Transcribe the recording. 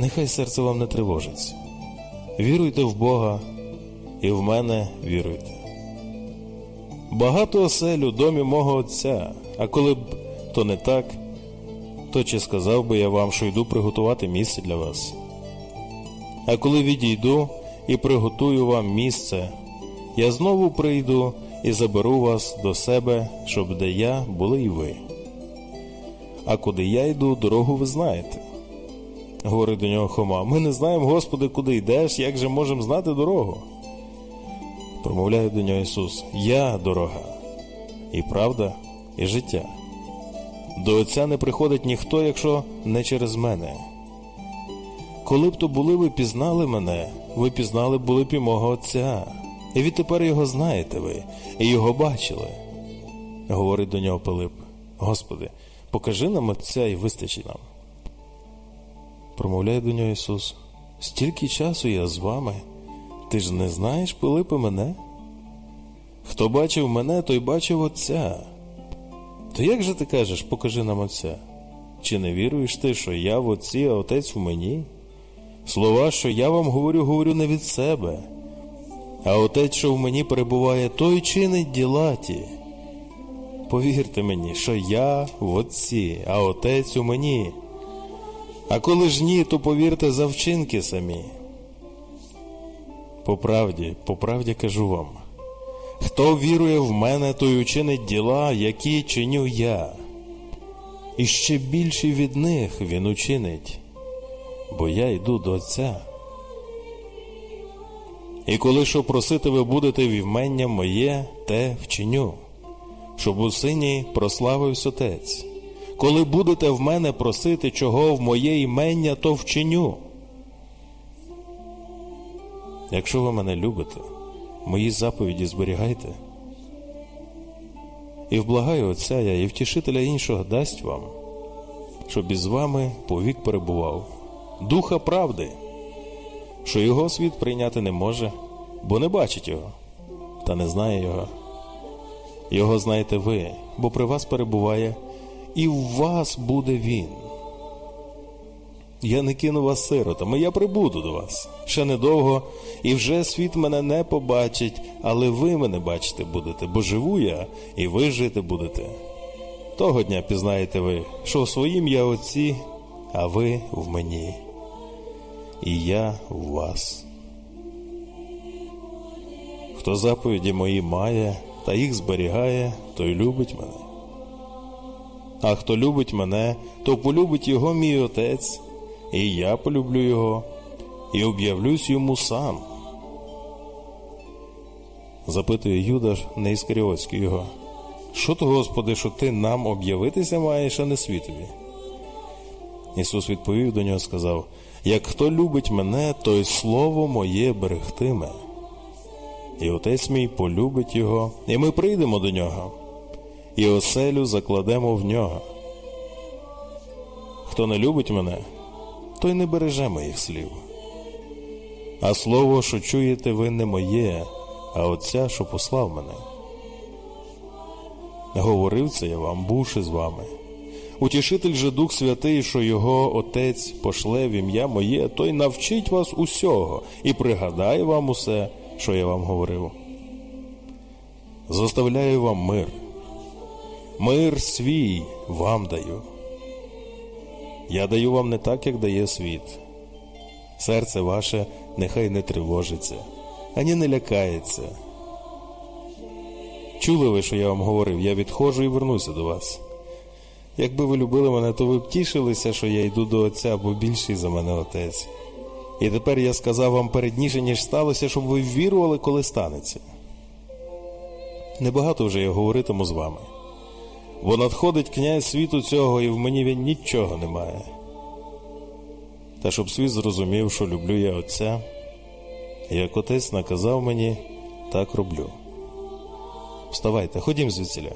нехай серце вам не тривожиться. Віруйте в Бога і в мене віруйте. Багато осель у домі мого Отця, а коли б то не так, то чи сказав би я вам, що йду приготувати місце для вас. А коли відійду і приготую вам місце, я знову прийду і заберу вас до себе, щоб де я були і ви. А куди я йду, дорогу ви знаєте. Говорить до нього Хома, ми не знаємо, Господи, куди йдеш, як же можемо знати дорогу? Промовляє до нього Ісус: Я дорога, і правда, і життя. До Отця не приходить ніхто, якщо не через мене. Коли б то були ви пізнали мене, ви пізнали були б і мого Отця, і відтепер його знаєте ви, і його бачили. Говорить до нього Пилип: Господи, покажи нам Отця і вистачить нам. Промовляє до нього Ісус: Стільки часу я з вами. Ти ж не знаєш, Пилипе, мене? Хто бачив мене, той бачив Отця. То як же ти кажеш, покажи нам Отця? Чи не віруєш ти, що я в Отці, а Отець в мені? Слова, що я вам говорю, говорю не від себе, а Отець, що в мені перебуває, той чинить діла ті. Повірте мені, що я в Отці, а Отець у мені. А коли ж ні, то повірте за вчинки самі. По правді, по правді кажу вам, хто вірує в мене, той учинить діла, які чиню я, і ще більші від них він учинить, бо я йду до Отця. І коли що просити ви будете в імення моє, те вчиню, щоб у сині прославився Отець. Коли будете в мене просити чого в моє імення, то вчиню. Якщо ви мене любите, мої заповіді зберігайте. І вблагаю Отця я і втішителя іншого дасть вам, щоб із вами повік перебував, духа правди, що його світ прийняти не може, бо не бачить його, та не знає його. Його знаєте ви, бо при вас перебуває, і в вас буде він. Я не кину вас сиротами, я прибуду до вас ще недовго, і вже світ мене не побачить, але ви мене бачити будете, бо живу я, і ви жити будете. Того дня пізнаєте ви, що в своїм я отці, а ви в мені, і я в вас. Хто заповіді мої має та їх зберігає, той любить мене. А хто любить мене, то полюбить його мій отець, і я полюблю його, і об'явлюсь йому сам. Запитує Юдаш не Іскаріотський його. Що то, Господи, що ти нам об'явитися маєш, а не світові? Ісус відповів до нього сказав: Як хто любить мене, той слово моє берегтиме. І отець мій полюбить його, і ми прийдемо до нього, і оселю закладемо в нього. Хто не любить мене, той не береже моїх слів. А слово, що чуєте ви, не моє, а Отця, що послав мене. Говорив це я вам, бувши з вами. Утішитель же Дух Святий, що його Отець пошле в ім'я моє, той навчить вас усього і пригадає вам усе, що я вам говорив. Заставляю вам мир. Мир свій вам даю. Я даю вам не так, як дає світ. Серце ваше нехай не тривожиться, ані не лякається. Чули ви, що я вам говорив, я відходжу і вернуся до вас. Якби ви любили мене, то ви б тішилися, що я йду до Отця, бо більший за мене отець. І тепер я сказав вам передніше, ніж сталося, щоб ви вірували, коли станеться. Небагато вже я говоритиму з вами. Бо надходить князь світу цього, і в мені він нічого немає. Та щоб світ зрозумів, що люблю я Отця, як отець наказав мені, так роблю. Вставайте, ходім звідсіля.